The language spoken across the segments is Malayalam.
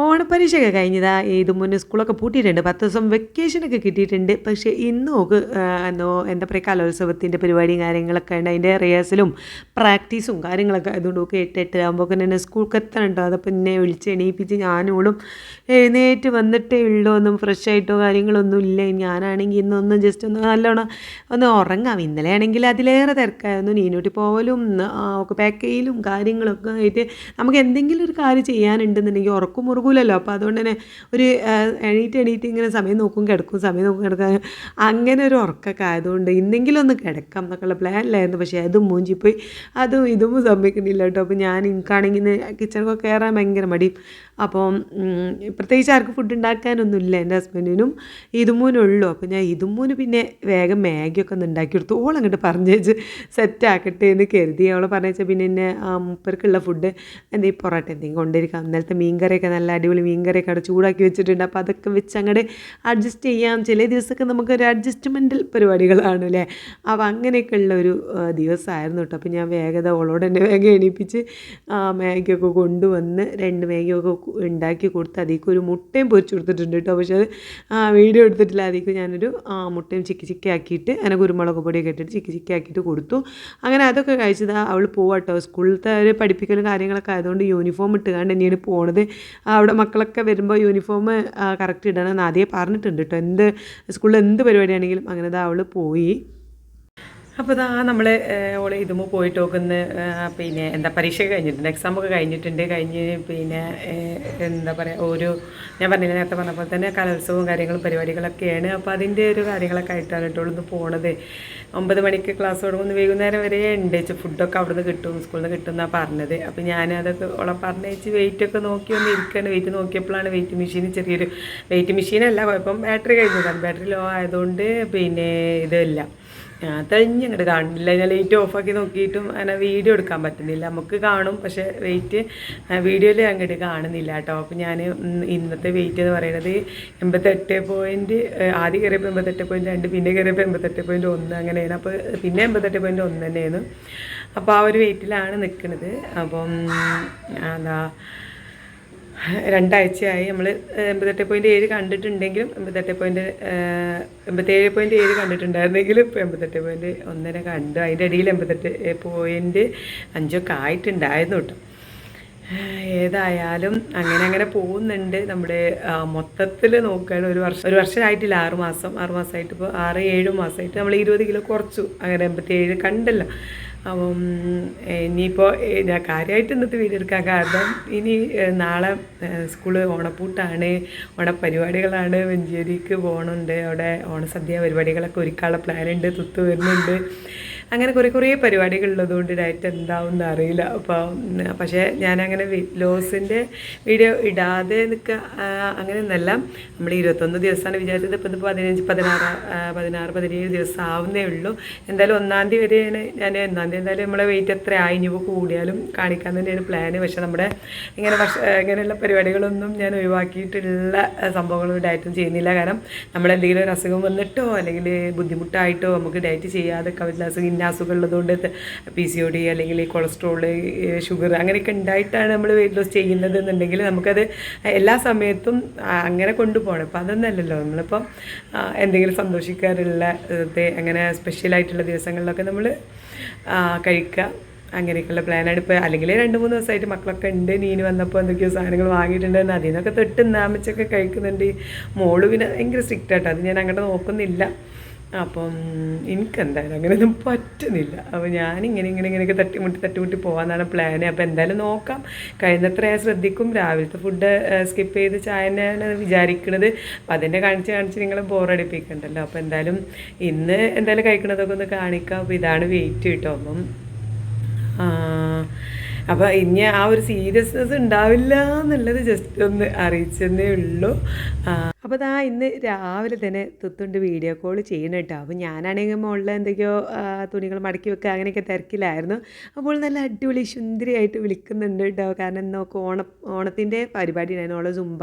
tipo ഓണപ്പരീക്ഷയൊക്കെ കഴിഞ്ഞതാ. ഇത് മുന്നേ സ്കൂളൊക്കെ പൂട്ടിയിട്ടുണ്ട്. പത്ത് ദിവസം വെക്കേഷനൊക്കെ കിട്ടിയിട്ടുണ്ട്. പക്ഷേ ഇന്ന് നോക്ക് എന്തോ എന്താ പറയുക കലോത്സവത്തിന്റെ പരിപാടിയും കാര്യങ്ങളൊക്കെ ഉണ്ട്. അതിന്റെ റിഹേഴ്സലും പ്രാക്ടീസും കാര്യങ്ങളൊക്കെ അതുകൊണ്ട് ഒക്കെ എട്ട് എട്ട് ആകുമ്പോൾ തന്നെ സ്കൂൾക്ക് എത്തണുണ്ടോ അതപ്പോൾ എന്നെ വിളിച്ച് എണീപ്പിച്ച് ഞാനോളും എഴുന്നേറ്റ് വന്നിട്ടേ ഉള്ളൂ. ഒന്നും ഫ്രഷ് ആയിട്ടോ കാര്യങ്ങളൊന്നും ഇല്ല. ഞാനാണെങ്കിൽ ഇന്നൊന്നും ജസ്റ്റ് ഒന്ന് നല്ലോണം ഒന്ന് ഉറങ്ങാം. ഇന്നലെ ആണെങ്കിൽ അതിലേറെ തിരക്കായിരുന്നു. നീനോട്ടി പോവലും ഒക്കെ പാക്ക് ചെയ്യലും കാര്യങ്ങളൊക്കെ ആയിട്ട് നമുക്ക് എന്തെങ്കിലും ഒരു കാര്യം ചെയ്യാനുണ്ടെന്നുണ്ടെങ്കിൽ ഉറക്കം മുറുകൂലല്ലോ അപ്പോൾ അതുകൊണ്ട് തന്നെ ഒരു എണീറ്റ് എണീറ്റ് ഇങ്ങനെ സമയം നോക്കും കിടക്കും സമയം നോക്കും കിടക്കാൻ അങ്ങനെ ഒരു ഉറക്കമൊക്കെ ആയതുകൊണ്ട് ഇന്നെങ്കിലും ഒന്ന് കിടക്കാം എന്നൊക്കെയുള്ള പ്ലാനിലായിരുന്നു പക്ഷേ അതും മൂഞ്ചിപ്പോയി അതും ഇതും സംഭവിക്കുന്നില്ല കേട്ടോ. അപ്പോൾ ഞാൻ എനിക്കാണെങ്കിൽ കിച്ചണൊക്കെ കയറാൻ ഭയങ്കര മടി. അപ്പോൾ പ്രത്യേകിച്ച് ആർക്കും ഫുഡ് ഉണ്ടാക്കാനൊന്നുമില്ല എന്റെ ഹസ്ബൻഡിനും ഇതുമൂനുള്ളൂ. അപ്പോൾ ഞാൻ ഇതുമൂന് പിന്നെ വേഗം മാഗിയൊക്കെ ഒന്ന് ഉണ്ടാക്കി കൊടുത്തു. ഓൾ അങ്ങോട്ട് സെറ്റ് ആക്കട്ടെ എന്ന് കരുതി. അവൾ വെച്ചാൽ പിന്നെ എന്നെ മൂപ്പർക്കുള്ള ഫുഡ് എന്തെങ്കിലും പൊറോട്ട എന്തെങ്കിലും കൊണ്ടിരിക്കാം ഇന്നലത്തെ മീൻകറിയൊക്കെ നല്ല അടിപൊളി മീൻകറിയൊക്കെ അവിടെ ചൂടാക്കി വെച്ചിട്ടുണ്ട്. അപ്പോൾ അതൊക്കെ വെച്ച് അങ്ങോട്ട് അഡ്ജസ്റ്റ് ചെയ്യാം. ചില ദിവസമൊക്കെ നമുക്കൊരു അഡ്ജസ്റ്റ്മെന്റൽ പരിപാടികളാണ് അല്ലേ? അപ്പോൾ അങ്ങനെയൊക്കെ ഉള്ള ഒരു ദിവസമായിരുന്നു കേട്ടോ. അപ്പോൾ ഞാൻ വേഗത ഓളോട് തന്നെ വേഗം എണീപ്പിച്ച് മാഗിയൊക്കെ കൊണ്ടുവന്ന് രണ്ട് മാഗിയൊക്കെ ഉണ്ടാക്കി കൊടുത്ത് അതിലേക്ക് ഒരു മുട്ടയും പൊരിച്ചു കൊടുത്തിട്ടുണ്ട് കേട്ടോ. പക്ഷേ അത് വീഡിയോ എടുത്തിട്ടില്ല. അതിലേക്ക് ഞാനൊരു മുട്ടയും ചിക്കി ചിക്കി ആക്കിയിട്ട് അങ്ങനെ കുരുമുളക് പൊടിയൊക്കെ ഇട്ടിട്ട് ചിക്കി ചിക്കി ആക്കിയിട്ട് കൊടുത്തു. അങ്ങനെ അതൊക്കെ കഴിച്ചത് അവൾ പോവാട്ടോ. സ്കൂളിലത്തെ ഒരു പഠിപ്പിക്കലും കാര്യങ്ങളൊക്കെ ആയതുകൊണ്ട് യൂണിഫോം ഇട്ടുകൊണ്ട് തന്നെയാണ് പോണത്. അവിടെ മക്കളൊക്കെ വരുമ്പോൾ യൂണിഫോം കറക്റ്റ് ഇടണം എന്ന് ആദ്യമേ പറഞ്ഞിട്ടുണ്ട് കേട്ടോ എന്ത് സ്കൂളിൽ എന്ത് പരിപാടിയാണെങ്കിലും അങ്ങനെ അവൾ പോയി. അപ്പോൾ ഇതാ നമ്മൾ ഓളെ ഇതുമ്പോൾ പോയിട്ട് നോക്കുന്ന പിന്നെ എന്താ പരീക്ഷ കഴിഞ്ഞിട്ടുണ്ട് എക്സാം ഒക്കെ കഴിഞ്ഞിട്ടുണ്ട് കഴിഞ്ഞ് പിന്നെ എന്താ പറയുക ഒരു ഞാൻ പറഞ്ഞില്ല നേരത്തെ പറഞ്ഞ പോലെ തന്നെ കലോത്സവവും കാര്യങ്ങളും പരിപാടികളൊക്കെയാണ്. അപ്പോൾ അതിന്റെ ഒരു കാര്യങ്ങളൊക്കെ ആയിട്ടാണ് കേട്ടോ ഇന്ന് പോണത്. ഒമ്പത് മണിക്ക് ക്ലാസ് തുടങ്ങുന്ന വൈകുന്നേരം വരെ ഉണ്ട്. ഫുഡൊക്കെ അവിടെ നിന്ന് കിട്ടും സ്കൂളിൽ നിന്ന് കിട്ടും എന്നാണ് പറഞ്ഞത്. അപ്പോൾ ഞാൻ അതൊക്കെ ഓളെ പറഞ്ഞേച്ച് വെയിറ്റ് ഒക്കെ നോക്കി ഒന്ന് ഇരിക്കുകയാണ് വെയിറ്റ് നോക്കിയപ്പോഴാണ് വെയിറ്റ് മെഷീൻ ചെറിയൊരു വെയിറ്റ് മെഷീനല്ല കുഴപ്പം ബാറ്ററി കഴിഞ്ഞതാണ്. ബാറ്ററി ലോ ആയതുകൊണ്ട് പിന്നെ ഇതില്ല. ആ, തെളിഞ്ഞ് അങ്ങോട്ട് കാണില്ല. ഞാൻ ലൈറ്റ് ഓഫാക്കി നോക്കിയിട്ടും അങ്ങനെ വീഡിയോ എടുക്കാൻ പറ്റുന്നില്ല. നമുക്ക് കാണും പക്ഷേ വെയിറ്റ് വീഡിയോയിൽ അങ്ങോട്ട് കാണുന്നില്ല കേട്ടോ. അപ്പോൾ ഞാൻ ഇന്നത്തെ വെയിറ്റ് എന്ന് പറയുന്നത് എൺപത്തെട്ട് പോയിന്റ് ആദ്യം കയറിയപ്പോൾ എൺപത്തെട്ട് പോയിന്റ് രണ്ട് പിന്നെ കയറിയപ്പോൾ എൺപത്തെട്ട് പോയിന്റ് ഒന്ന് അങ്ങനെയാണ്. അപ്പോൾ പിന്നെ എൺപത്തെട്ട് പോയിന്റ് ഒന്ന് തന്നെയായിരുന്നു അപ്പോൾ ആ ഒരു വെയിറ്റിലാണ് നിൽക്കുന്നത് അപ്പം എന്താ രണ്ടാഴ്ചയായി നമ്മൾ എൺപത്തെട്ട് പോയിന്റ് ഏഴ് കണ്ടിട്ടുണ്ടെങ്കിലും എൺപത്തെട്ട് പോയിന്റ് എൺപത്തേഴ് പോയിന്റ് ഏഴ് കണ്ടിട്ടുണ്ടായിരുന്നെങ്കിലും ഇപ്പോൾ എൺപത്തെട്ട് പോയിന്റ് ഒന്നര കണ്ടു. അതിന്റെ ഇടയിൽ എൺപത്തെട്ട് പോയിന്റ് അഞ്ചൊക്കെ ആയിട്ടുണ്ടായിരുന്നു കേട്ടോ. ഏതായാലും അങ്ങനെ അങ്ങനെ പോകുന്നുണ്ട്. നമ്മുടെ മൊത്തത്തിൽ നോക്കുകയാണ് ഒരു വർഷം ഒരു വർഷമായിട്ടില്ല ആറ് മാസം ആറ് മാസമായിട്ട് ഇപ്പോൾ ആറ് ഏഴ് മാസമായിട്ട് നമ്മൾ ഇരുപത് കിലോ കുറച്ചു. അങ്ങനെ എൺപത്തി ഏഴ് കണ്ടല്ലോ. അപ്പം ഇനിയിപ്പോൾ ഞാൻ കാര്യമായിട്ട് ഇന്നത്തെ വീഡിയോ എടുക്കാൻ കാരണം ഇനി നാളെ സ്കൂൾ ഓണപ്പൂട്ടാണ് ഓണപ്പരിപാടികളാണ് മഞ്ചേരിക്ക് പോകണുണ്ട് അവിടെ ഓണസദ്യ പരിപാടികളൊക്കെ ഒരുക്കാനുള്ള പ്ലാനുണ്ട് തുത്ത് വരുന്നുണ്ട്. അങ്ങനെ കുറേ കുറേ പരിപാടികളുള്ളതുകൊണ്ട് ഡയറ്റ് എന്താവും അറിയില്ല. അപ്പോൾ പക്ഷേ ഞാനങ്ങനെ വെയിറ്റ് ലോസിന്റെ വീഡിയോ ഇടാതെ നിൽക്കുക അങ്ങനെയൊന്നല്ല. നമ്മൾ ഇരുപത്തൊന്ന് ദിവസമാണ് വിചാരിച്ചത്. ഇപ്പം ഇപ്പോൾ പതിനഞ്ച് പതിനാറ് പതിനാറ് പതിനേഴ് ദിവസം ആവുന്നേ ഉള്ളൂ. എന്തായാലും ഒന്നാം തീയതി വരെയാണ് ഞാൻ ഒന്നാം തീയതി എന്തായാലും നമ്മളെ വെയിറ്റ് എത്ര ആയി ഇനിയിപ്പോൾ കൂടിയാലും കാണിക്കാൻ തന്നെയാണ് പ്ലാന് പക്ഷേ നമ്മുടെ ഇങ്ങനെ ഇങ്ങനെയുള്ള പരിപാടികളൊന്നും ഞാൻ ഒഴിവാക്കിയിട്ടുള്ള സംഭവങ്ങളും ഡയറ്റും ചെയ്യുന്നില്ല. കാരണം നമ്മളെന്തെങ്കിലും ഒരു അസുഖം വന്നിട്ടോ അല്ലെങ്കിൽ ബുദ്ധിമുട്ടായിട്ടോ നമുക്ക് ഡയറ്റ് ചെയ്യാതൊക്കെ പറ്റില്ല അസുഖം ഇന്ന അസുഖം ഉള്ളതുകൊണ്ട് പി സി ഒ ഡി അല്ലെങ്കിൽ കൊളസ്ട്രോൾ ഷുഗർ അങ്ങനെയൊക്കെ ഉണ്ടായിട്ടാണ് നമ്മൾ വെയിറ്റ് ലോസ് ചെയ്യുന്നത് എന്നുണ്ടെങ്കിൽ നമുക്കത് എല്ലാ സമയത്തും അങ്ങനെ കൊണ്ടുപോകണം. അപ്പോൾ അതൊന്നല്ലല്ലോ. നമ്മളിപ്പോൾ എന്തെങ്കിലും സന്തോഷിക്കാറുള്ള അങ്ങനെ സ്പെഷ്യലായിട്ടുള്ള ദിവസങ്ങളിലൊക്കെ നമ്മൾ കഴിക്കുക. അങ്ങനെയൊക്കെയുള്ള പ്ലാനാണ് ഇപ്പോൾ അല്ലെങ്കിൽ രണ്ട് മൂന്ന് ദിവസമായിട്ട് മക്കളൊക്കെ ഉണ്ട്. നീന് വന്നപ്പോൾ എന്തൊക്കെയോ സാധനങ്ങൾ വാങ്ങിയിട്ടുണ്ടെന്ന് അതിൽ നിന്നൊക്കെ തൊട്ട് നാമിച്ചൊക്കെ കഴിക്കുന്നുണ്ട്. മോൾ പിന്നെ ഭയങ്കര സ്ട്രിക്റ്റ് ആട്ടോ. അത് ഞാൻ അങ്ങോട്ട് നോക്കുന്നില്ല. അപ്പം എനിക്കെന്തായാലും അങ്ങനെയൊന്നും പറ്റുന്നില്ല. അപ്പോൾ ഞാനിങ്ങനെ ഇങ്ങനെ ഇങ്ങനെയൊക്കെ തട്ടിമുട്ടി തട്ടിമുട്ടി പോകാമെന്നാണ് പ്ലാൻ അപ്പോൾ എന്തായാലും നോക്കാം. കഴിയുന്നത്ര ഞാൻ ശ്രദ്ധിക്കും. രാവിലത്തെ ഫുഡ് സ്കിപ്പ് ചെയ്ത് ചായ തന്നെയാണ് വിചാരിക്കുന്നത് അപ്പം അതിന്റെ കാണിച്ച് കാണിച്ച് നിങ്ങൾ ബോറടിപ്പിക്കണ്ടല്ലോ അപ്പോൾ എന്തായാലും ഇന്ന് എന്തായാലും കഴിക്കണതൊക്കെ ഒന്ന് കാണിക്കാം. അപ്പോൾ ഇതാണ് വെയിറ്റ് കിട്ടും അപ്പം അപ്പോൾ ഇനി ആ ഒരു സീരിയസ്നെസ് ഉണ്ടാവില്ല എന്നുള്ളത് ജസ്റ്റ് ഒന്ന് അറിയിച്ചതേ ഉള്ളൂ. അപ്പോൾ ദാ ഇന്ന് രാവിലെ തന്നെ തുത്തുണ്ട് വീഡിയോ കോൾ ചെയ്യണം കേട്ടോ. അപ്പോൾ ഞാനാണെങ്കിൽ മുകളിൽ എന്തൊക്കെയോ തുണികൾ മടക്കി വെക്കുക അങ്ങനെയൊക്കെ തിരക്കിലായിരുന്നു. അപ്പോൾ നല്ല അടിപൊളി സുന്ദരിയായിട്ട് വിളിക്കുന്നുണ്ട് കേട്ടോ. കാരണം നോക്ക് ഓണ ഓണത്തിന്റെ പരിപാടി ഉണ്ടായിരുന്നു. ഓളെ സുംബ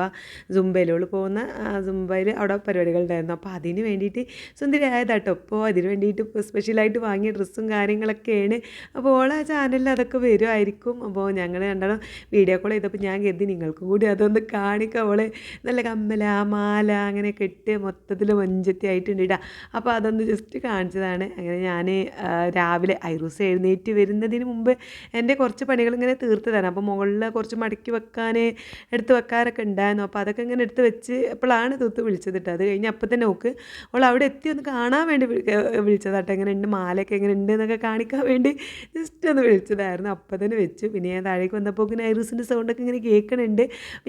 സുംബയിൽ പോകുന്ന സുംബയിൽ അവിടെ പരിപാടികൾ ഉണ്ടായിരുന്നു. അപ്പോൾ അതിന് വേണ്ടിയിട്ട് സുന്ദരിയായതാട്ടോ. അപ്പോൾ അതിന് വേണ്ടിയിട്ട് ഇപ്പോൾ സ്പെഷ്യലായിട്ട് വാങ്ങിയ ഡ്രസ്സും കാര്യങ്ങളൊക്കെയാണ്. അപ്പോൾ ഓളെ ചാനലിൽ അതൊക്കെ വരുമായിരിക്കും അപ്പോൾ ഞങ്ങൾ രണ്ടാളും വീഡിയോ കോൾ ചെയ്തപ്പോൾ ഞാൻ കരുതി നിങ്ങൾക്കും കൂടി അതൊന്ന് കാണിക്കാം. അവളെ നല്ല കമ്മല മാല അങ്ങനെ കെട്ടി മൊത്തത്തിൽ മഞ്ചത്തി ആയിട്ടുണ്ട് ഇടാം അപ്പോൾ അതൊന്ന് ജസ്റ്റ് കാണിച്ചതാണ്. അങ്ങനെ ഞാൻ രാവിലെ ഐറൂസ് എഴുന്നേറ്റ് വരുന്നതിന് മുമ്പ് എന്റെ കുറച്ച് പണികൾ ഇങ്ങനെ തീർത്തതാണ്. അപ്പോൾ മുകളിൽ കുറച്ച് മടക്കി വെക്കാൻ എടുത്ത് വെക്കാറൊക്കെ ഉണ്ടായിരുന്നു. അപ്പോൾ അതൊക്കെ ഇങ്ങനെ എടുത്ത് വെച്ച് അപ്പോഴാണ് തൂത്ത് വിളിച്ചത് കേട്ടോ അത് കഴിഞ്ഞ് അപ്പം തന്നെ നോക്ക് അവൾ അവിടെ എത്തി ഒന്ന് കാണാൻ വേണ്ടി വിളിച്ചതാട്ടോ എങ്ങനെ ഉണ്ട് മാലയൊക്കെ എങ്ങനെ ഉണ്ട് എന്നൊക്കെ കാണിക്കാൻ വേണ്ടി ജസ്റ്റ് ഒന്ന് വിളിച്ചതായിരുന്നു. അപ്പം തന്നെ വെച്ചു. പിന്നെ ഞാൻ താഴേക്ക് വന്നപ്പോൾ ഇങ്ങനെ ഐറൂസിന്റെ സൗണ്ടൊക്കെ ഇങ്ങനെ കേൾക്കണുണ്ട്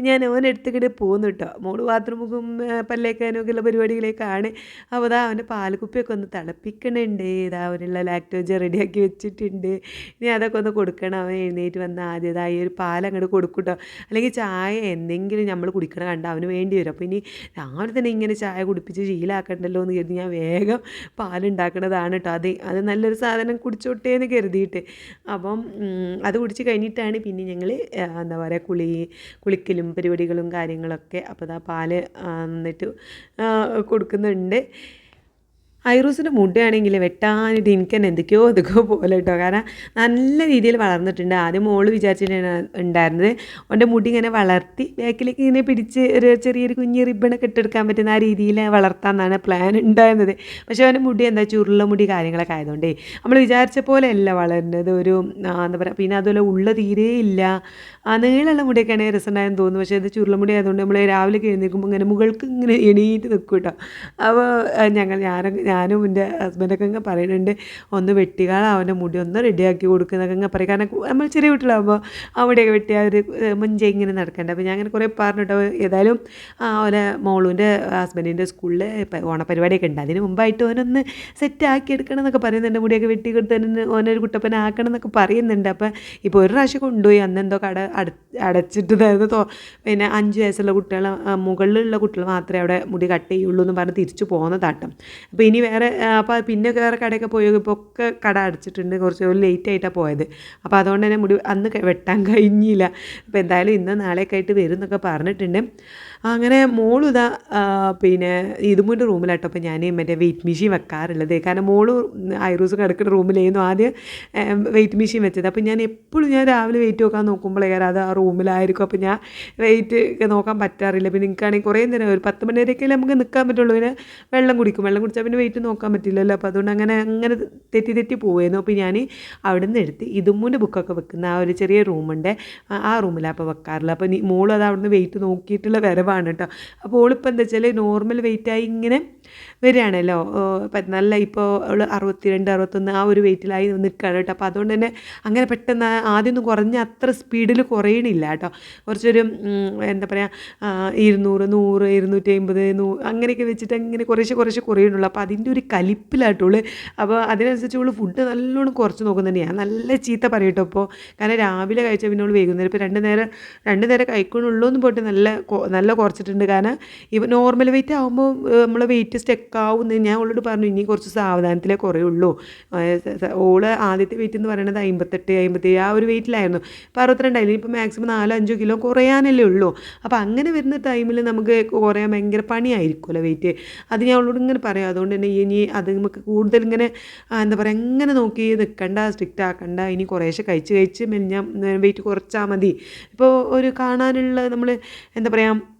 ഞാൻ ഓൻ എടുത്തിട്ട് പോകുന്നു കേട്ടോ മോൾ ബാത്റൂമുക്കും പല്ലേക്കാനും ഒക്കെ ഉള്ള പരിപാടികളേക്കാണ്. അപ്പോൾ അതാ അവന്റെ പാൽക്കുപ്പിയൊക്കെ ഒന്ന് തിളപ്പിക്കണുണ്ട്. ഇതാ അവനുള്ള ലാക്ടോജ റെഡിയാക്കി വെച്ചിട്ടുണ്ട്. ഇനി അതൊക്കെ ഒന്ന് കൊടുക്കണം. അവൻ എഴുന്നേറ്റ് വന്ന ആദ്യതായി ഒരു പാൽ അങ്ങോട്ട് കൊടുക്കൂട്ടോ. അല്ലെങ്കിൽ ചായ എന്തെങ്കിലും നമ്മൾ കുടിക്കണ കണ്ട അവന് വേണ്ടി വരും. അപ്പോൾ ഇനി രാവിലെ തന്നെ ഇങ്ങനെ ചായ കുടിപ്പിച്ച് ശീലാക്കണ്ടല്ലോ എന്ന് കരുതി ഞാൻ വേഗം പാലുണ്ടാക്കണതാണ് കേട്ടോ. അത് അത് നല്ലൊരു സാധനം കുടിച്ചോട്ടേ എന്ന് കരുതിയിട്ട്. അപ്പം അത് കുടിച്ച് കഴിഞ്ഞിട്ടാണ് പിന്നെ ഞങ്ങൾ എന്താ പറയുക കുളി കുളിക്കലും പരിപാടികളും കാര്യങ്ങളൊക്കെ. അപ്പോൾ അതാ പാൽ എന്നിട്ട് ആ, കൊടുക്കുന്നുണ്ട്. ഐറൂസിന്റെ മുട്ടയാണെങ്കിൽ വെട്ടാനായിട്ട് എനിക്ക് തന്നെ എന്തൊക്കെയോ എന്തൊക്കെയോ പോലെ കേട്ടോ. കാരണം നല്ല രീതിയിൽ വളർന്നിട്ടുണ്ട്. ആദ്യം മോൾ വിചാരിച്ചിട്ടാണ് ഉണ്ടായിരുന്നത്. അവന്റെ മുടി ഇങ്ങനെ വളർത്തി ബാക്കിലേക്ക് ഇങ്ങനെ പിടിച്ച് ഒരു ചെറിയൊരു കുഞ്ഞ് റിബണൊക്കെ ഇട്ടെടുക്കാൻ പറ്റുന്ന ആ രീതിയിൽ വളർത്താമെന്നാണ് പ്ലാൻ ഉണ്ടായിരുന്നത്. പക്ഷേ അവന്റെ മുടി എന്താ ചുരുള മുടി കാര്യങ്ങളൊക്കെ ആയതുകൊണ്ടേ നമ്മൾ വിചാരിച്ച പോലെ അല്ല വളരുന്നത്. ഒരു എന്താ പറയുക പിന്നെ അതുപോലെ ഉള്ള തീരെ ഇല്ല. ആ നീളമുള്ള മുടിയൊക്കെ ആണെങ്കിൽ രസമുണ്ടായെന്ന് തോന്നുന്നു. പക്ഷേ ഇത് ചുരുള മുടി ആയതുകൊണ്ട് നമ്മൾ രാവിലെ എഴുന്നേൽക്കുമ്പോൾ ഇങ്ങനെ മുകൾക്ക് ഇങ്ങനെ എണീറ്റ് നിൽക്കും കേട്ടോ. അപ്പോൾ ഞങ്ങൾ ഞാനൊക്കെ ഞാനും എന്റെ ഹസ്ബൻഡൊക്കെ ഇങ്ങനെ പറയുന്നുണ്ട് ഒന്ന് വെട്ടിക്കാൾ അവന്റെ മുടി ഒന്ന് റെഡിയാക്കി കൊടുക്കുന്നൊക്കെ ഇങ്ങനെ പറയും. കാരണം നമ്മൾ ചെറിയ വീട്ടിലാകുമ്പോൾ അവിടെയൊക്കെ വെട്ടിയ ഒരു മുഞ്ച ഇങ്ങനെ നടക്കണ്ട. അപ്പോൾ ഞാൻ അങ്ങനെ കുറേ പറഞ്ഞിട്ടോ ഏതായാലും ഓലെ മോളൂന്റെ ഹസ്ബൻഡിന്റെ സ്കൂളിൽ ഓണപരിപാടിയൊക്കെ ഉണ്ട്. അതിന് മുമ്പായിട്ട് ഓനൊന്ന് സെറ്റ് ആക്കി എടുക്കണം എന്നൊക്കെ പറയുന്നുണ്ട്. മുടിയൊക്കെ വെട്ടി കൊടുത്തതിന് ഓനൊരു കുട്ടപ്പനാക്കണം എന്നൊക്കെ പറയുന്നുണ്ട്. അപ്പോൾ ഇപ്പോൾ ഒരു പ്രാവശ്യം കൊണ്ടുപോയി. അന്ന് എന്തോ കട അട അടച്ചിട്ടതായിരുന്നു തോ പിന്നെ അഞ്ച് വയസ്സുള്ള കുട്ടികൾ മുകളിലുള്ള കുട്ടികൾ മാത്രമേ അവിടെ മുടി കട്ട് ചെയ്യുള്ളൂ എന്ന് പറഞ്ഞ് തിരിച്ചു പോകുന്നതാട്ടം അപ്പോൾ ഇനി വേറെ ആ, അപ്പോൾ പിന്നെ വേറെ കടയൊക്കെ പോയി ഇപ്പോൾ ഒക്കെ കട അടച്ചിട്ടുണ്ട്. കുറച്ച് ലേറ്റ് ആയിട്ടാണ് പോയത്. അപ്പോൾ അതുകൊണ്ട് തന്നെ മുടി അന്ന് വെട്ടാൻ കഴിഞ്ഞില്ല. അപ്പോൾ എന്തായാലും ഇന്ന് നാളെയൊക്കെ ആയിട്ട് വരും എന്നൊക്കെ പറഞ്ഞിട്ടുണ്ട്. അങ്ങനെ മോളും ഇതാ പിന്നെ ഇതുമുന്റെ റൂമിലാട്ടോ. അപ്പോൾ ഞാൻ മറ്റേ വെയിറ്റ് മെഷീൻ വെക്കാറുള്ളത്. കാരണം മോൾ ഐറൂസ് കിടക്കുന്ന റൂമിലായിരുന്നു ആദ്യം വെയിറ്റ് മെഷീൻ വെച്ചത്. അപ്പോൾ ഞാൻ എപ്പോഴും ഞാൻ രാവിലെ വെയിറ്റ് നോക്കാൻ നോക്കുമ്പോഴേ അത് ആ റൂമിലായിരിക്കും. അപ്പോൾ ഞാൻ വെയിറ്റ് നോക്കാൻ പറ്റാറില്ല. പിന്നെ നിൽക്കുകയാണെങ്കിൽ കുറേ നേരം ഒരു പത്ത് മണി വരെയൊക്കെ നമുക്ക് നിൽക്കാൻ പറ്റുള്ളൂ. പിന്നെ വെള്ളം കുടിക്കും. വെള്ളം കുടിച്ചാൽ പിന്നെ വെയിറ്റ് നോക്കാൻ പറ്റില്ലല്ലോ. അപ്പോൾ അതുകൊണ്ട് അങ്ങനെ അങ്ങനെ തെറ്റി തെറ്റി പോവുമായിരുന്നു. അപ്പോൾ ഞാൻ അവിടെ നിന്ന് എടുത്ത് ഇതുമ്മൂന്റെ ബുക്കൊക്കെ വെക്കുന്ന ആ ഒരു ചെറിയ റൂമുണ്ട് ആ- റൂമിലാണ് അപ്പോൾ വെക്കാറുള്ളത്. അപ്പോൾ മോൾ അത് അവിടെ നിന്ന് വെയിറ്റ് നോക്കിയിട്ടുള്ള വരവാണ് കേട്ടോ. അപ്പോൾ ഓളിപ്പോൾ എന്താ വെച്ചാൽ നോർമൽ വെയിറ്റായി ഇങ്ങനെ വരികയാണല്ലോ. നല്ല ഇപ്പോൾ അവൾ അറുപത്തിരണ്ട് അറുപത്തൊന്ന് ആ ഒരു വെയിറ്റിലായി നിൽക്കുകയാണ് കേട്ടോ. അപ്പോൾ അതുകൊണ്ട് തന്നെ അങ്ങനെ പെട്ടെന്ന് ആദ്യമൊന്നും കുറഞ്ഞ അത്ര സ്പീഡിൽ കുറയണില്ല കേട്ടോ. കുറച്ചൊരു എന്താ പറയുക ഇരുന്നൂറ് നൂറ് ഇരുന്നൂറ്റി അമ്പത് നൂ അങ്ങനെയൊക്കെ വെച്ചിട്ട് അങ്ങനെ കുറേശ്ശെ കുറേശ്ശെ കുറയണുള്ളൂ. അപ്പോൾ അതിന്റെ ഒരു കലിപ്പിലാട്ടുള്ളൂ അപ്പോൾ അതിനനുസരിച്ച് അവൾ ഫുഡ് നല്ലോണം കുറച്ച് നോക്കുന്നുണ്ട്. ഞാൻ നല്ല ചീത്ത പറയട്ടോ ഇപ്പോൾ കാരണം രാവിലെ കഴിച്ച പിന്നെ അവൾ വൈകുന്നേരം. ഇപ്പോൾ രണ്ട് നേരം രണ്ട് നേരം കഴിക്കണുള്ളൂ എന്ന് പോയിട്ട് നല്ല നല്ല കുറച്ചിട്ടുണ്ട്. കാരണം ഇവ നോർമൽ വെയിറ്റ് ആകുമ്പോൾ നമ്മൾ വെയിറ്റ് സ്റ്റെക്കാവുമെന്ന് ഞാൻ ഓളോട് പറഞ്ഞു ഇനി കുറച്ച് സാവധാനത്തിലേ കുറയുള്ളൂ. ഉള്ളൂ ഓൾ ആദ്യത്തെ വെയിറ്റ് എന്ന് പറയുന്നത് അമ്പത്തെട്ട് അമ്പത്തേഴ് ആ ഒരു വെയിറ്റിലായിരുന്നു ഇപ്പോൾ അറുപത്തിരണ്ടായില്ല ഇപ്പോൾ മാക്സിമം നാലോ അഞ്ചോ കിലോ കുറയാനല്ലേ ഉള്ളൂ. അപ്പോൾ അങ്ങനെ വരുന്ന ടൈമിൽ നമുക്ക് കുറയാൻ ഭയങ്കര പണിയായിരിക്കുമല്ലോ വെയിറ്റ് അത് ഞാൻ അവളോട് ഇങ്ങനെ പറയാം. അതുകൊണ്ട് തന്നെ ഇനി അത് നമുക്ക് കൂടുതൽ ഇങ്ങനെ എന്താ പറയുക എങ്ങനെ നോക്കി നിൽക്കണ്ട സ്ട്രിക്റ്റ് ആക്കണ്ട. ഇനി കുറേശ്ശെ കഴിച്ച് കഴിച്ച് മെലിഞ്ഞ വെയിറ്റ് കുറച്ചാൽ മതി. ഇപ്പോൾ ഒരു കാണാനുള്ള നമ്മൾ എന്താ പറയുക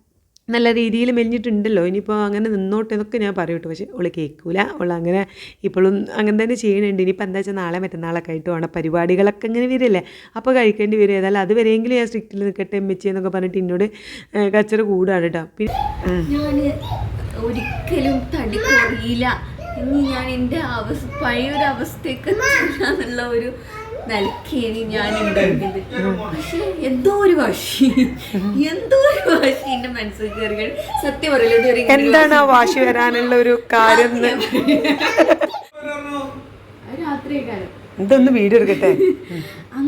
നല്ല രീതിയിൽ മെലിഞ്ഞിട്ടുണ്ടല്ലോ. ഇനിയിപ്പോൾ അങ്ങനെ നിന്നോട്ടെ എന്നൊക്കെ ഞാൻ പറയും കേട്ടോ. പക്ഷേ അവൾ കേൾക്കൂല അവൾ അങ്ങനെ ഇപ്പോഴും അങ്ങനെ തന്നെ ചെയ്യണുണ്ട്. ഇനിയിപ്പോൾ എന്താ വെച്ചാൽ നാളെ മറ്റന്നാളൊക്കെ ആയിട്ട് വേണം. പരിപാടികളൊക്കെ ഇങ്ങനെ വരില്ലേ? അപ്പോൾ കഴിക്കേണ്ടി വരും. ഏതായാലും അത് വരെയെങ്കിലും ഞാൻ സ്ട്രിക്റ്റിൽ നിൽക്കട്ടെ എമ്മച്ചി എന്നൊക്കെ പറഞ്ഞിട്ട് എന്നോട് കച്ചറ കൂടാണ് കേട്ടോ. പിന്നെ ഒരിക്കലും തടി ഇനി ഞാൻ എന്റെ അവസ്ഥ പഴയൊരു അവസ്ഥയൊക്കെ എന്നുള്ള ഒരു ഞാൻ ഉണ്ടായിരുന്നത് പക്ഷെ എന്തോ ഒരു വാശി. എന്തോ ഒരു വാശി എന്റെ മനസ്സിൽ കയറി സത്യം പറയല്ലോ എന്താണ് ആ വാശി വരാനുള്ള ഒരു കാര്യം രാത്രി കാലം ഇതൊന്ന് വീഡിയോ എടുക്കട്ടെ. അങ്ങനെ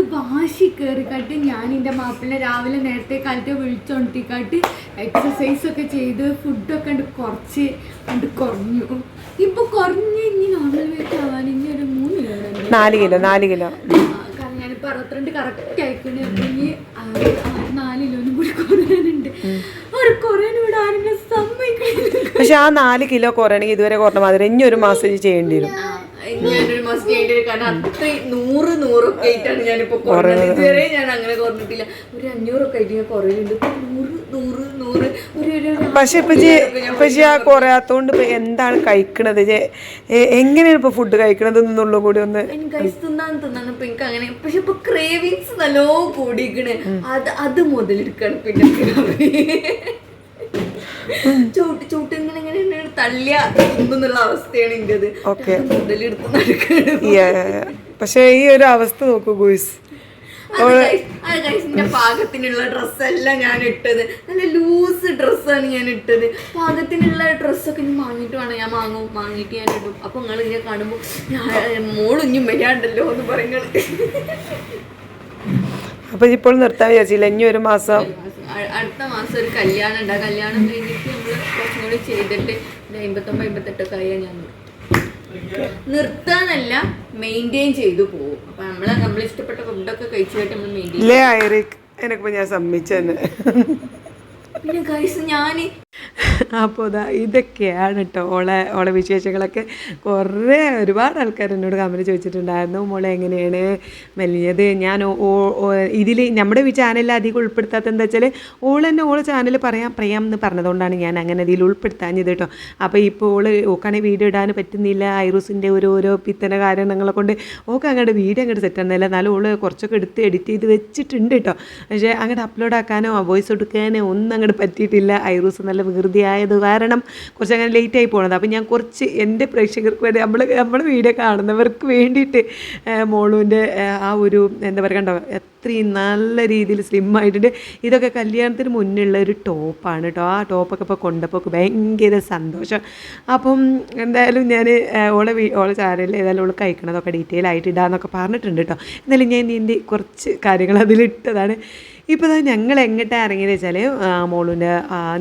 എനിക്ക് വാശി കയറിക്കാട്ട് ഞാൻ എന്റെ മാപ്പിളിനെ രാവിലെ നേരത്തെ കാലത്തെ വിളിച്ചോണ്ടിക്കാട്ട് എക്സസൈസ് ഒക്കെ ചെയ്ത് ഫുഡൊക്കെ ഉണ്ട് കുറച്ച് കണ്ട് കുറഞ്ഞു. ഇപ്പൊ കുറഞ്ഞ് ഇനി നോർമൽ വെയിറ്റ് ആവാൻ ഇനി ഒരു മൂന്ന് കിലോ നാല് കിലോ നാല് കിലോ കാരണം ഞാനിപ്പോ അറുപത്തിരണ്ട് കറക്റ്റ് ആയിക്കണേ. ഇനി നാല് കിലോനും കൂടി കുറയാനുണ്ട്. ഒരു കുറയാൻ ഇവിടെ ആരും സമ്മതിക്കില്ല പക്ഷെ ആ നാല് കിലോ കുറയണെങ്കിൽ ഇതുവരെ കുറഞ്ഞ മാതിരി ഇനി ഒരു മാസം ചെയ്യേണ്ടി വരും. ഞാനൊരു മാസം വരും കാരണം അത്രയും നൂറ് നൂറൊക്കെ ആയിട്ടാണ് ഞാനിപ്പോ കുറഞ്ഞത്. ഇതുവരെ ഞാൻ അങ്ങനെ കുറഞ്ഞിട്ടില്ല. ഒരു അഞ്ഞൂറൊക്കെ ആയിട്ട് ഞാൻ കുറയുന്നുണ്ട്. നൂറ് നൂറ് നൂറ്. ഒരു പക്ഷെ പക്ഷെ ആ കുറയാത്തോണ്ട് ഇപ്പൊ എന്താണ് കഴിക്കണത്? എങ്ങനെയാണ് ഇപ്പൊ ഫുഡ് കഴിക്കണത് എന്നുള്ള കൂടി ഒന്ന് തിന്നാൻ തിന്നാൻ ഇപ്പൊ എനിക്ക് അങ്ങനെ പക്ഷെ ഇപ്പൊ ക്രേവിങ്സ് നല്ലോ കൂടിക്കണ് അത് അത് മുതലെടുക്കാണ് പിന്നെ ചൂട്ട് ചൂട്ട് ഇങ്ങനെ തള്ളിയ തിന്നുന്നുള്ള അവസ്ഥയാണ് ഇന്റത്. അത് മുതലെടുത്ത് പക്ഷെ ഈ ഒരു അവസ്ഥ നോക്കൂ ഗോയ്സ്. ഗൈസിന്റെ പാകത്തിനുള്ള ഡ്രസ്സല്ല ഞാൻ ഇട്ടത്. നല്ല ലൂസ് ഡ്രസ്സാണ് ഞാൻ ഇട്ടത്. പാകത്തിനുള്ള ഡ്രസ്സൊക്കെ ഇനി വാങ്ങിയിട്ട് വേണം. ഞാൻ വാങ്ങും വാങ്ങിയിട്ട് ഞാൻ ഇടും. അപ്പൊ നിങ്ങൾ ഇങ്ങനെ കാണുമ്പോ ഞാൻ മോളിഞ്ഞും വരാണ്ടല്ലോ എന്ന് പറയുന്നത് അപ്പൊ ഇപ്പോൾ നിർത്താൻ വിചാരിച്ചില്ല. ഇനി ഒരു മാസം അടുത്ത മാസം ഒരു കല്യാണം ഉണ്ട് ആ കല്യാണം കഴിഞ്ഞിട്ട് നമ്മൾ കുറച്ചും കൂടി ചെയ്തിട്ട് അമ്പത്തൊമ്പത് അമ്പത്തെട്ടൊക്കെ ആയാൽ ഞാൻ നിർത്തും. നിർത്താനല്ല മെയിന്റെയിൻ ചെയ്തു പോകും. അപ്പൊ നമ്മളെ നമ്മൾ ഇഷ്ടപ്പെട്ട ഫുഡൊക്കെ കഴിച്ചിട്ട് നമ്മൾ മെയിന്റെയിൻ എനിക്കിപ്പോ ഞാൻ സമ്മതിച്ചു പിന്നെ ഗൈസ് ഞാൻ അപ്പോൾ ഇതാ ഇതൊക്കെയാണ് കേട്ടോ ഓളെ ഓളെ വിശേഷങ്ങളൊക്കെ. കുറേ ഒരുപാട് ആൾക്കാർ എന്നോട് കമന്റ് ചോദിച്ചിട്ടുണ്ടായിരുന്നു. മോളെ എങ്ങനെയാണ്? വലിയത്? ഞാൻ ഇതിൽ നമ്മുടെ ഈ ചാനലിൽ അധികം ഉൾപ്പെടുത്താത്ത എന്താ വെച്ചാൽ ഓൾ തന്നെ ഓൾ ചാനൽ പറയാം പറയാം എന്ന് പറഞ്ഞതുകൊണ്ടാണ് ഞാൻ അങ്ങനെ ഇതിൽ ഉൾപ്പെടുത്താഞ്ഞത് കേട്ടോ അപ്പോൾ ഇപ്പോൾ ഓൾ ഓക്കാണെങ്കിൽ വീഡിയോ ഇടാൻ പറ്റുന്നില്ല. ഐറൂസിന്റെ ഓരോരോ പിത്തന കാരണങ്ങളെ കൊണ്ട് ഓക്കെ അങ്ങോട്ട് വീഡിയോ അങ്ങോട്ട് സെറ്റ് ആകുന്നില്ല എന്നാലും ഓൾ കുറച്ചൊക്കെ എടുത്ത് എഡിറ്റ് ചെയ്ത് വെച്ചിട്ടുണ്ട് കേട്ടോ പക്ഷേ അങ്ങോട്ട് അപ്ലോഡ് ആക്കാനോ വോയിസ് കൊടുക്കാനോ ഒന്നും അങ്ങോട്ട് പറ്റിയിട്ടില്ല. ഐറൂസ് നല്ല വികൃതിയായത് കാരണം കുറച്ച് അങ്ങനെ ലേറ്റ് ആയി പോണത്. അപ്പം ഞാൻ കുറച്ച് എന്റെ പ്രേക്ഷകർക്ക് വേണ്ടി നമ്മൾ നമ്മുടെ വീഡിയോ കാണുന്നവർക്ക് വേണ്ടിയിട്ട് മോളുവിന്റെ ആ ഒരു എന്താ പറയുക കണ്ടോ? അത്രയും നല്ല രീതിയിൽ സ്ലിം ആയിട്ടുണ്ട്. ഇതൊക്കെ കല്യാണത്തിന് മുന്നുള്ള ഒരു ടോപ്പാണ് കേട്ടോ. ആ ടോപ്പൊക്കെ ഇപ്പോൾ കൊണ്ടപ്പോൾ ഭയങ്കര സന്തോഷം. അപ്പം എന്തായാലും ഞാൻ ഓളെ ഓളെ ചാനലിൽ ഏതായാലും ഓൾ കഴിക്കണതൊക്കെ ഡീറ്റെയിൽ ആയിട്ട് ഇടാന്നൊക്കെ പറഞ്ഞിട്ടുണ്ട് കേട്ടോ. എന്നാലും ഞാൻ എന്റെ കുറച്ച് കാര്യങ്ങൾ അതിലിട്ടതാണ്. ഇപ്പോൾ ഞങ്ങൾ എങ്ങോട്ടാണ് ഇറങ്ങിയെന്ന് വെച്ചാൽ മോളുന്റെ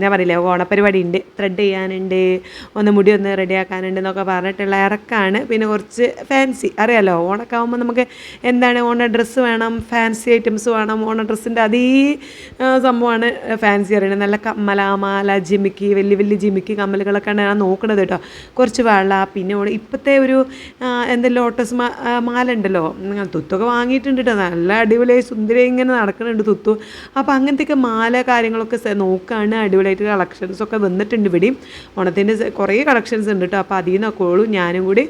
ഞാൻ പറയില്ലേ ഓണപ്പരിപാടി ഉണ്ട് ത്രെഡ് ചെയ്യാനുണ്ട് ഒന്ന് മുടി ഒന്ന് റെഡിയാക്കാനുണ്ട് എന്നൊക്കെ പറഞ്ഞിട്ടുള്ള ഇറക്കാണ്. പിന്നെ കുറച്ച് ഫാൻസി അറിയാലോ ഓണൊക്കെ ആകുമ്പോൾ നമുക്ക് എന്താണ് ഓണ ഡ്രസ്സ് വേണം ഫാൻസി ഐറ്റംസ് വേണം ഓണ ഡ്രസ്സിന്റെ അതേ സംഭവമാണ് ഫാൻസി അറിയണത്. നല്ല കമ്മല മാല ജിമിക്കി വലിയ വലിയ ജിമിക്കി കമ്മലുകളൊക്കെയാണ് ഞാൻ നോക്കണത് കേട്ടോ. കുറച്ച് വള പിന്നെ ഇപ്പോഴത്തെ ഒരു എന്താ ലോട്ടസ് മാല ഉണ്ടല്ലോ തുത്തൊക്കെ വാങ്ങിയിട്ടുണ്ട് കേട്ടോ. നല്ല അടിപൊളിയായി സുന്ദരി ഇങ്ങനെ നടക്കുന്നുണ്ട് തുത്തു. അപ്പോൾ അങ്ങനത്തെയൊക്കെ മാല കാര്യങ്ങളൊക്കെ നോക്കുകയാണ് അടിപൊളിയായിട്ട് കളക്ഷൻസ് ഒക്കെ വന്നിട്ടുണ്ട് ഇവിടെയും. ഓണത്തിന്റെ കുറേ കളക്ഷൻസ് ഉണ്ട് കേട്ടോ അപ്പോൾ അതിൽ നിന്നൊക്കെ ഉള്ളൂ ഞാനും കൂടി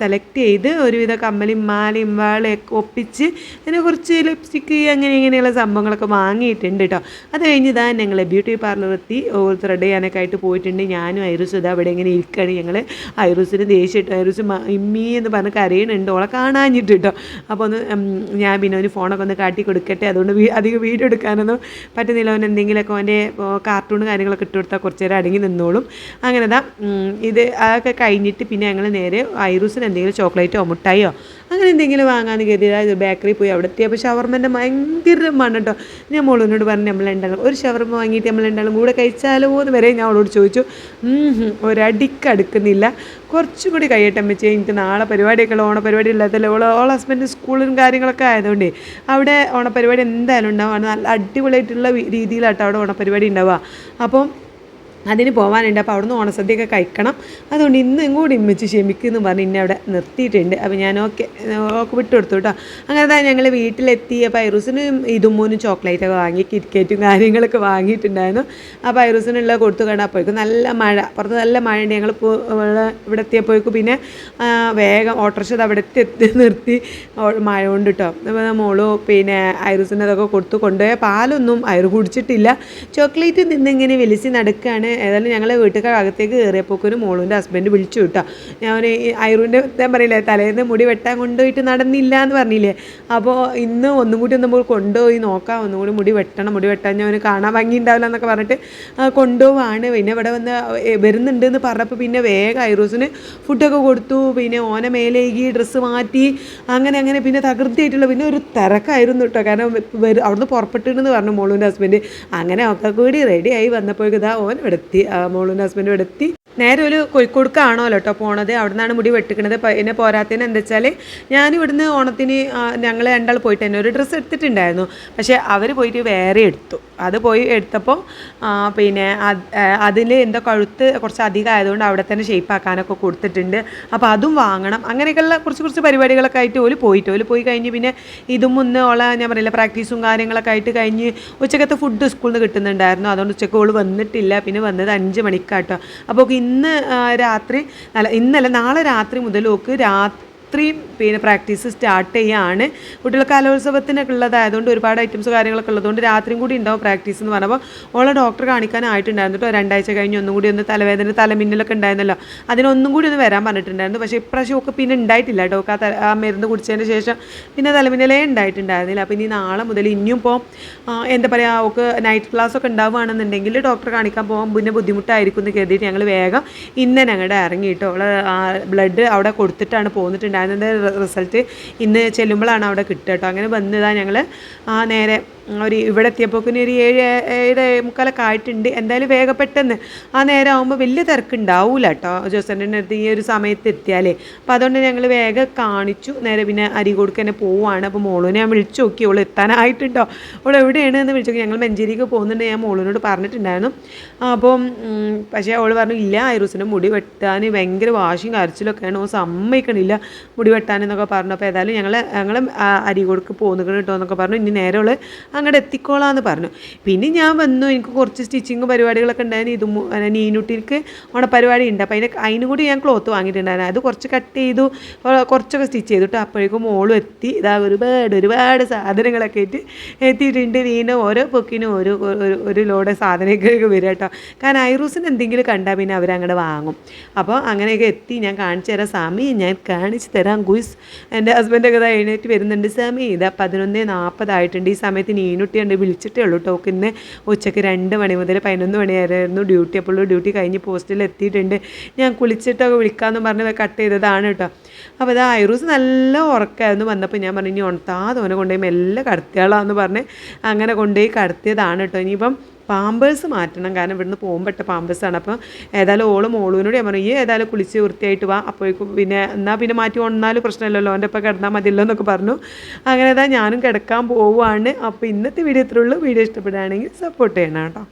സെലക്ട് ചെയ്ത് ഒരുവിധ കമ്മലും മാലയും വാളയൊക്കെ ഒപ്പിച്ച് അതിനെ കുറച്ച് ലിപ്സ്റ്റിക്ക് അങ്ങനെ ഇങ്ങനെയുള്ള സംഭവങ്ങളൊക്കെ വാങ്ങിയിട്ടുണ്ട് കേട്ടോ അത് കഴിഞ്ഞ് ഇതാ ഞങ്ങൾ ബ്യൂട്ടി പാർലർ എത്തി. ത്രെഡ് ചെയ്യാനൊക്കെ ആയിട്ട് പോയിട്ടുണ്ട്. ഞാനും ഐറൂസും ഇതാ അവിടെ ഇങ്ങനെ ഇരിക്കുകയാണ് ഞങ്ങൾ ഐറൂസിന് ദേഷ്യമിട്ട് ഐറൂസ് ഇമ്മി എന്ന് പറഞ്ഞ് കരയണുണ്ട്. ഓളെ കാണാഞ്ഞിട്ട് കേട്ടോ അപ്പോൾ ഒന്ന് ഞാൻ പിന്നെ ഒരു ഫോണൊക്കെ ഒന്ന് കാട്ടി കൊടുക്കട്ടെ. അതുകൊണ്ട് അധികം വീഡിയോ എടുക്കാനൊന്നും പറ്റുന്നില്ല. അവൻ എന്തെങ്കിലുമൊക്കെ അവന്റെ കാർട്ടൂൺ കാര്യങ്ങളൊക്കെ ഇട്ട് കൊടുത്താൽ കുറച്ച് നേരം അടങ്ങി നിന്നോളും. അങ്ങനെ ദാ ഇത് അതൊക്കെ കഴിഞ്ഞിട്ട് പിന്നെ ഞങ്ങൾ നേരെ ഐറൂസിന് എന്തെങ്കിലും ചോക്ലേറ്റോ മുട്ടായോ അങ്ങനെ എന്തെങ്കിലും വാങ്ങാന്ന് ഇത് ബേക്കറി പോയി അവിടെ എത്തിയപ്പോൾ ഷവർമ്മന്റെ ഭയങ്കര മണം കേട്ടോ ഞാൻ മോളിനോട് പറഞ്ഞു നമ്മൾ ഉണ്ടാകും ഒരു ഷവർമ്മ വാങ്ങിയിട്ട് നമ്മൾ ഉണ്ടാകും കൂടെ കഴിച്ചാലോ എന്ന് വരെ ഞാൻ അവളോട് ചോദിച്ചു. ഒരടിക്കടുക്കുന്നില്ല കുറച്ചും കൂടി കഴിയട്ടെ അമ്മച്ചേ. എനിക്ക് നാളെ പരിപാടിയൊക്കെ ഉള്ള ഓണപരിപാടി ഇല്ലാത്തല്ലോ ഓൾ ഓൾ ഹസ്ബൻഡ് സ്കൂളും കാര്യങ്ങളൊക്കെ ആയതുകൊണ്ട് അവിടെ ഓണപരിപാടി എന്തായാലും ഉണ്ടാവുക നല്ല അടിപൊളിയായിട്ടുള്ള രീതിയിലാട്ടോ അവിടെ ഓണപരിപാടി ഉണ്ടാവുക. അപ്പം അതിന് പോകാനുണ്ട് അപ്പോൾ അവിടുന്ന് ഓണസദ്യയൊക്കെ കഴിക്കണം. അതുകൊണ്ട് ഇന്നും കൂടി ഇമ്മച്ച് ക്ഷമിക്കുമെന്ന് പറഞ്ഞ് ഇന്നെ അവിടെ നിർത്തിയിട്ടുണ്ട്. അപ്പോൾ ഞാൻ ഓക്കെ ഓക്കെ വിട്ടു കൊടുത്തു കേട്ടോ അങ്ങനെ തന്നെ ഞങ്ങൾ വീട്ടിലെത്തി. അപ്പോൾ ഐറൂസിന് ഇതും മൂന്നും ചോക്ലേറ്റൊക്കെ വാങ്ങി കിറ്റ്കേറ്റും കാര്യങ്ങളൊക്കെ വാങ്ങിയിട്ടുണ്ടായിരുന്നു. അപ്പോൾ ഐറൂസിനുള്ള കൊടുത്തു കണ്ടപ്പോഴേക്കും നല്ല മഴ പുറത്ത് നല്ല മഴ ഉണ്ട് ഞങ്ങൾ ഇവിടെ എത്തിയപ്പോഴേക്കും പിന്നെ വേഗം ഓട്ടോറിക്ഷ അവിടെ എത്തി നിർത്തി. മഴ കൊണ്ട് കേട്ടോ അപ്പോൾ മോൾ പിന്നെ ഐറൂസിന്റെ അതൊക്കെ കൊടുത്തു കൊണ്ടുപോയ. പാലൊന്നും ഐറ് കുടിച്ചിട്ടില്ല. ചോക്ലേറ്റ് നിന്നിങ്ങനെ വലിച്ച് നടക്കുകയാണ് ഏതായാലും ഞങ്ങൾ വീട്ടിൽ അകത്തേക്ക് കയറിയപ്പോൾ ഒരു മോളൂന്റെ ഹസ്ബൻഡ് വിളിച്ചു കിട്ടാം ഞാൻ ഈ ഐറുവിന്റെ ഞാൻ പറയില്ലേ തലേന്ന് മുടി വെട്ടാൻ കൊണ്ടുപോയിട്ട് നടന്നില്ല എന്ന് പറഞ്ഞില്ലേ? അപ്പോൾ ഇന്ന് ഒന്നും കൂടി നമ്മൾ കൊണ്ടുപോയി നോക്കാം ഒന്നും കൂടി മുടി വെട്ടണം മുടി വെട്ടാൻ ഞാൻ കാണാൻ ഭംഗി ഉണ്ടാവില്ല എന്നൊക്കെ പറഞ്ഞിട്ട് കൊണ്ടുപോവാണ്. പിന്നെ ഇവിടെ വന്ന് വരുന്നുണ്ട് എന്ന് പറഞ്ഞപ്പോൾ പിന്നെ വേഗം ഐറൂസിന് ഫുഡൊക്കെ കൊടുത്തു. പിന്നെ ഓന മേലേകി ഡ്രസ്സ് മാറ്റി അങ്ങനെ അങ്ങനെ പിന്നെ തകൃതിയായിട്ടുള്ള പിന്നെ ഒരു തിരക്കായിരുന്നു കേട്ടോ കാരണം അവിടുന്ന് പുറപ്പെട്ടിരുന്നു പറഞ്ഞു മോളൂന്റെ ഹസ്ബൻഡ് അങ്ങനെ ഒക്കെ കൂടി റെഡിയായി വന്നപ്പോഴേക്കും ഇതാ ഓൻ ഇവിടെ എത്തി മോളൂന്റെ ഹസ്ബൻഡ് ഇവിടെ എത്തി. നേരെ ഒരു കോഴിക്കോടുക്കാണല്ലോ കേട്ടോ പോണത്. അവിടെ നിന്നാണ് മുടി വെട്ടിക്കണത്. പിന്നെ പോരാത്തതിന് എന്താ വെച്ചാൽ ഞാൻ ഇവിടുന്ന് ഓണത്തിന് ഞങ്ങൾ രണ്ടാൾ പോയിട്ട് തന്നെ ഒരു ഡ്രസ്സ് എടുത്തിട്ടുണ്ടായിരുന്നു. പക്ഷേ അവർ പോയിട്ട് വേറെ എടുത്തു. അത് പോയി എടുത്തപ്പോൾ പിന്നെ അതിൽ എന്താ കഴുത്ത് കുറച്ച് അധികം ആയതുകൊണ്ട് അവിടെ തന്നെ ഷേപ്പ് ആക്കാനൊക്കെ കൊടുത്തിട്ടുണ്ട്. അപ്പോൾ അതും വാങ്ങണം. അങ്ങനെയൊക്കെയുള്ള കുറച്ച് കുറച്ച് പരിപാടികളൊക്കെ ആയിട്ട് ഓൽ പോയിട്ട് ഓൽ പോയി കഴിഞ്ഞ് പിന്നെ ഇതും മുന്നേ ഉള്ള ഞാൻ പറയില്ല പ്രാക്ടീസും കാര്യങ്ങളൊക്കെ ആയിട്ട് കഴിഞ്ഞ് ഉച്ചക്കത്തെ ഫുഡ് സ്കൂളിൽ നിന്ന് കിട്ടുന്നുണ്ടായിരുന്നു. അതുകൊണ്ട് ഉച്ചയ്ക്ക് ഓൾ വന്നിട്ടില്ല. പിന്നെ വന്നത് അഞ്ച് മണിക്കാട്ടോ. അപ്പോൾ ഇന്ന് രാത്രി അല്ല ഇന്നല്ല നാളെ രാത്രി മുതൽ ഓക്ക് രാത്രി പിന്നെ പ്രാക്ടീസ് സ്റ്റാർട്ട് ചെയ്യാണ്. കുട്ടികൾ കലോത്സവത്തിനൊക്കെ ഉള്ളതായതുകൊണ്ട് ഒരുപാട് ഐറ്റംസ് കാര്യങ്ങളൊക്കെ ഉള്ളതുകൊണ്ട് രാത്രിയും കൂടി ഉണ്ടാവും പ്രാക്ടീസ് എന്ന് പറഞ്ഞപ്പോൾ ഓളെ ഡോക്ടർ കാണിക്കാനായിട്ടുണ്ടായിരുന്നു കേട്ടോ. രണ്ടാഴ്ച കഴിഞ്ഞ് ഒന്നും കൂടി ഒന്ന് തലവേദന തലമിന്നലൊക്കെ ഉണ്ടായിരുന്നല്ലോ. അതിനൊന്നും കൂടി ഒന്ന് വരാൻ പറഞ്ഞിട്ടുണ്ടായിരുന്നു. പക്ഷേ ഇപ്രാവശ്യം ഒക്കെ പിന്നെ ഉണ്ടായിട്ടില്ല കേട്ടോ. ആ ആ മരുന്ന് കുടിച്ചതിന് ശേഷം പിന്നെ തലമിന്നലേ ഉണ്ടായിട്ടുണ്ടായിരുന്നില്ല. അപ്പോൾ ഇനി നാളെ മുതൽ ഇനിയും ഇപ്പോൾ എന്താ പറയുക ഒക്കെ നൈറ്റ് ക്ലാസ് ഒക്കെ ഉണ്ടാവുകയാണെന്നുണ്ടെങ്കിൽ ഡോക്ടറെ കാണിക്കാൻ പോകാൻ പിന്നെ ബുദ്ധിമുട്ടായിരിക്കും എന്ന് കരുതിയിട്ട് ഞങ്ങൾ വേഗം ഇന്ന് ഞങ്ങളുടെ ഇറങ്ങിയിട്ട് അവളെ ബ്ലഡ് അവിടെ കൊടുത്തിട്ടാണ് പോന്നിട്ടുണ്ടായിരുന്നത് റിസൾട്ട് ഇന്ന് ചെല്ലുമ്പോഴാണ് അവിടെ കിട്ടുക കേട്ടോ. അങ്ങനെ വന്നതാണ് ഞങ്ങൾ ആ നേരെ ഒരു ഇവിടെ എത്തിയപ്പോക്കിന് ഒരു ഏഴ് ഏഴ് മുക്കാലൊക്കെ ആയിട്ടുണ്ട്. എന്തായാലും വേഗം പെട്ടെന്ന്. ആ നേരം ആകുമ്പോൾ വലിയ തിരക്കുണ്ടാവില്ല കേട്ടോ ജോസന്റെ അടുത്ത് ഈ ഒരു സമയത്ത് എത്തിയാലേ. അപ്പം അതുകൊണ്ട് ഞങ്ങൾ വേഗം കാണിച്ചു. നേരെ പിന്നെ അരി കൊടുക്കാൻ തന്നെ പോവുകയാണ് അപ്പോൾ മോളൂനെ ഞാൻ വിളിച്ചു നോക്കി. അവൾ എത്താനായിട്ടുണ്ടോ അവൾ എവിടെയാണ് എന്ന് വിളിച്ചു നോക്കി. ഞങ്ങൾ മഞ്ചേരിക്ക് പോകുന്നുണ്ട്. ഞാൻ മോളൂനോട് പറഞ്ഞിട്ടുണ്ടായിരുന്നു. അപ്പം പക്ഷേ അവൾ പറഞ്ഞു ഇല്ല ഐറൂസിന്റെ മുടി വെട്ടാൻ ഭയങ്കര വാശിയും കരച്ചിലൊക്കെയാണ്. ഓ സമ്മതിക്കണില്ല മുടി വെട്ടാനെന്നൊക്കെ പറഞ്ഞു. അപ്പോൾ ഏതായാലും ഞങ്ങൾ ഞങ്ങൾ അരികോടുക്ക് പോകുന്നു കേട്ടോ എന്നൊക്കെ പറഞ്ഞു. ഇനി നേരെ അവൾ അങ്ങോട്ട് എത്തിക്കോളാന്ന് പറഞ്ഞു. പിന്നെ ഞാൻ വന്നു എനിക്ക് കുറച്ച് സ്റ്റിച്ചിങ് പരിപാടികളൊക്കെ ഉണ്ടായിരുന്നു. ഇതും നീനുട്ടിക്ക് അവിടെ പരിപാടി ഉണ്ട് അപ്പോൾ അതിന് അതിന് കൂടി ഞാൻ ക്ലോത്ത് വാങ്ങിയിട്ടുണ്ടായിരുന്നു. അത് കുറച്ച് കട്ട് ചെയ്തു കുറച്ചൊക്കെ സ്റ്റിച്ച് ചെയ്തിട്ട് അപ്പോഴേക്കും മോളും എത്തി. ഇതാ ഒരുപാട് ഒരുപാട് സാധനങ്ങളൊക്കെ ആയിട്ട് എത്തിയിട്ടുണ്ട്. നീന ഓരോ പൊക്കിനും ഒരു ഒരു- ലോഡ് സാധനങ്ങളൊക്കെ വരും കേട്ടോ കാരണം ഐറൂസിന് എന്തെങ്കിലും കണ്ടാൽ പിന്നെ അവരങ്ങോട്ട് വാങ്ങും. അപ്പോൾ അങ്ങനെയൊക്കെ എത്തി. ഞാൻ കാണിച്ചു തരാം. സ്വാമി ഞാൻ കാണിച്ചു തരാം. ഗുയിസ് എന്റെ ഹസ്ബൻഡൊക്കെ ഇതാ എഴുന്നേറ്റ് വരുന്നുണ്ട്. സ്വാമി ഇതാ പതിനൊന്ന് നാൽപ്പതായിട്ടുണ്ട് ഈ സമയത്ത് നീനുട്ടിയുണ്ട് വിളിച്ചിട്ടേ ഉള്ളൂ കേട്ടോ. ഇന്ന് ഉച്ചയ്ക്ക് രണ്ട് മണി മുതൽ പതിനൊന്ന് മണി വരെയായിരുന്നു ഡ്യൂട്ടി. അപ്പോൾ ഡ്യൂട്ടി കഴിഞ്ഞ് പോസ്റ്റിൽ എത്തിയിട്ടുണ്ട്. ഞാൻ കുളിച്ചിട്ടൊക്കെ വിളിക്കാമെന്ന് പറഞ്ഞ് കട്ട് ചെയ്തതാണ് കേട്ടോ. അപ്പോൾ അത് ഐറൂസ് നല്ല ഉറക്കമായിരുന്നു വന്നപ്പോൾ ഞാൻ പറഞ്ഞു ഇനി ഉണത്താതെ ഓനെ കൊണ്ടുപോയി മെല്ലെ കടത്തിയാളാന്ന് പറഞ്ഞ് അങ്ങനെ കൊണ്ടുപോയി കടത്തിയതാണ് കേട്ടോ. ഇനിയിപ്പം പാമ്പേഴ്സ് മാറ്റണം. കാരണം ഇവിടുന്ന് പോകുമ്പോട്ട് പാമ്പേഴ്സാണ്. അപ്പോൾ ഏതായാലും ഓൾ മോളൂനോട് ഞാൻ പറഞ്ഞു ഈ ഏതായാലും കുളിച്ച് വൃത്തിയായിട്ട് വാ. അപ്പോഴേക്കും പിന്നെ എന്നാൽ പിന്നെ മാറ്റി കൊണ്ടാലും പ്രശ്നമില്ലല്ലോ. അവന്റെ ഒപ്പം കിടന്നാൽ മതിയല്ലോ എന്നൊക്കെ പറഞ്ഞു. അങ്ങനെ ഏതാ ഞാനും കിടക്കാൻ പോവുകയാണ്. അപ്പോൾ ഇന്നത്തെ വീഡിയോ ഇത്രയുള്ളൂ വീഡിയോ ഇഷ്ടപ്പെടുകയാണെങ്കിൽ സപ്പോർട്ട് ചെയ്യണം കേട്ടോ.